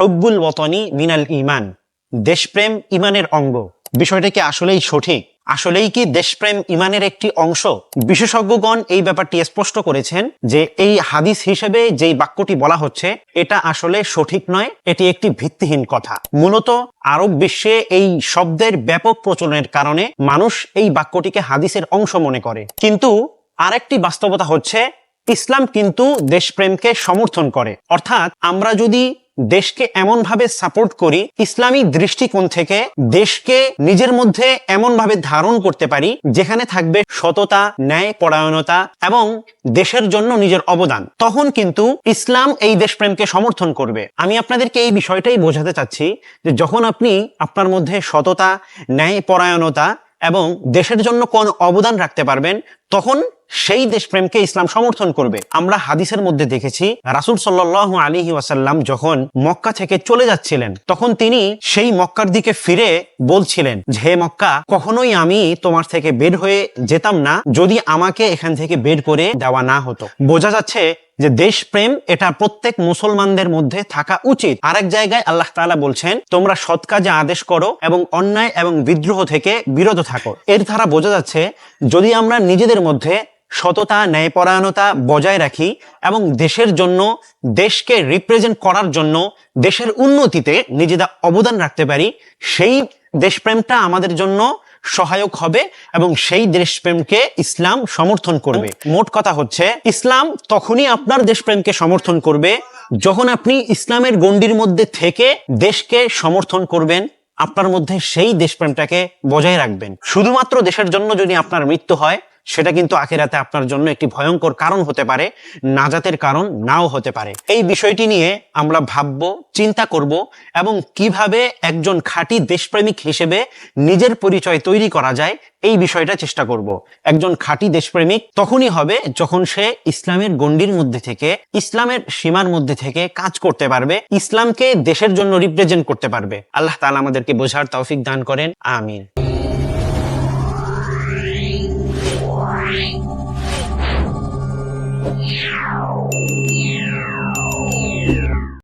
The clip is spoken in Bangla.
হব্বুল ওতনি মিনাল ইমান দেশপ্রেম ইমানের অঙ্গ। বিষয়টা কি আসলেই সঠিক? আসলেই কি দেশপ্রেম ইমানের একটি অংশ? বিশেষজ্ঞগণ এই ব্যাপারটি স্পষ্ট করেছেন যে এই হাদিস হিসেবে যেই বাক্যটি বলা হচ্ছে, এটা আসলে সঠিক নয়, এটি একটি ভিত্তিহীন কথা। মূলত আরব বিশ্বে এই শব্দের ব্যাপক প্রচলনের কারণে মানুষ এই বাক্যটিকে হাদিসের অংশ মনে করে। কিন্তু আরেকটি বাস্তবতা হচ্ছে, ইসলাম কিন্তু দেশপ্রেমকে সমর্থন করে। অর্থাৎ আমরা যদি দেশকে এমনভাবে সাপোর্ট করি, ইসলামী দৃষ্টিকোণ থেকে দেশকে নিজের মধ্যে এমনভাবে ধারণ করতে পারি, যেখানে থাকবে সততা, ন্যায় পরায়ণতা এবং দেশের জন্য নিজের অবদান। তখন কিন্তু ইসলাম এই দেশপ্রেমকে সমর্থন করবে। আমি আপনাদেরকে এই বিষয়টাই বোঝাতে চাচ্ছি যে যখন আপনি আপনার মধ্যে সততা, ন্যায় পরায়ণতা এবং দেশের জন্য কোন অবদান রাখতে পারবেন, তখন সেই দেশপ্রেমকে ইসলাম সমর্থন করবে। আমরা হাদিসের মধ্যে দেখেছি, রাসুল সাল্লাহ আলী ওয়াসাল্লাম যখন মক্কা থেকে চলে যাচ্ছিলেন, তখন তিনি সেই মক্কার দিকে ফিরে বলছিলেন যে, হে মক্কা, কখনোই আমি তোমার থেকে বের হয়ে যেতাম না। যদি আমাকে এখান থেকে বের করে দেওয়া না হতো। বোঝা যাচ্ছে যে দেশপ্রেম এটা প্রত্যেক মুসলমানদের মধ্যে থাকা উচিত। আরেক জায়গায় আল্লাহ তাআলা বলছেন, তোমরা সৎ কাজে আদেশ করো এবং অন্যায় এবং বিদ্রোহ থেকে বিরত থাকো। এর দ্বারা বোঝা যাচ্ছে, যদি আমরা নিজেদের মধ্যে সততা, ন্যায়পরায়ণতা বজায় রাখি এবং দেশের জন্য, দেশকে রিপ্রেজেন্ট করার জন্য, দেশের উন্নতিতে নিজেরা অবদান রাখতে পারি, সেই দেশপ্রেমটা আমাদের জন্য সহায়ক হবে এবং সেই দেশপ্রেমকে ইসলাম সমর্থন করবে। মোট কথা হচ্ছে ইসলাম তখনই আপনার দেশপ্রেমকে সমর্থন করবে যখন আপনি ইসলামের গণ্ডির মধ্যে থেকে দেশকে সমর্থন করবেন আপনার মধ্যে সেই দেশপ্রেমটাকে বজায় রাখবেন। শুধুমাত্র দেশের জন্য যদি আপনার মৃত্যু হয় সেটা কিন্তু আখেরাতে আপনার জন্য একটি ভয়ঙ্কর কারণ হতে পারে, নাজাতের কারণ নাও হতে পারে। এই বিষয়টি নিয়ে আমরা ভাবব, চিন্তা করব এবং কীভাবে একজন খাঁটি দেশপ্রেমিক হিসেবে নিজের পরিচয় তৈরি করা যায়, এই বিষয়টা চেষ্টা করব। একজন খাঁটি দেশপ্রেমিক তখনই হবে যখন সে ইসলামের গণ্ডির মধ্যে থেকে, ইসলামের সীমার মধ্যে থেকে কাজ করতে পারবে, ইসলামকে দেশের জন্য রিপ্রেজেন্ট করতে পারবে। আল্লাহ তালা আমাদেরকে বোঝার তৌফিক দান করেন, আমিন। Meow.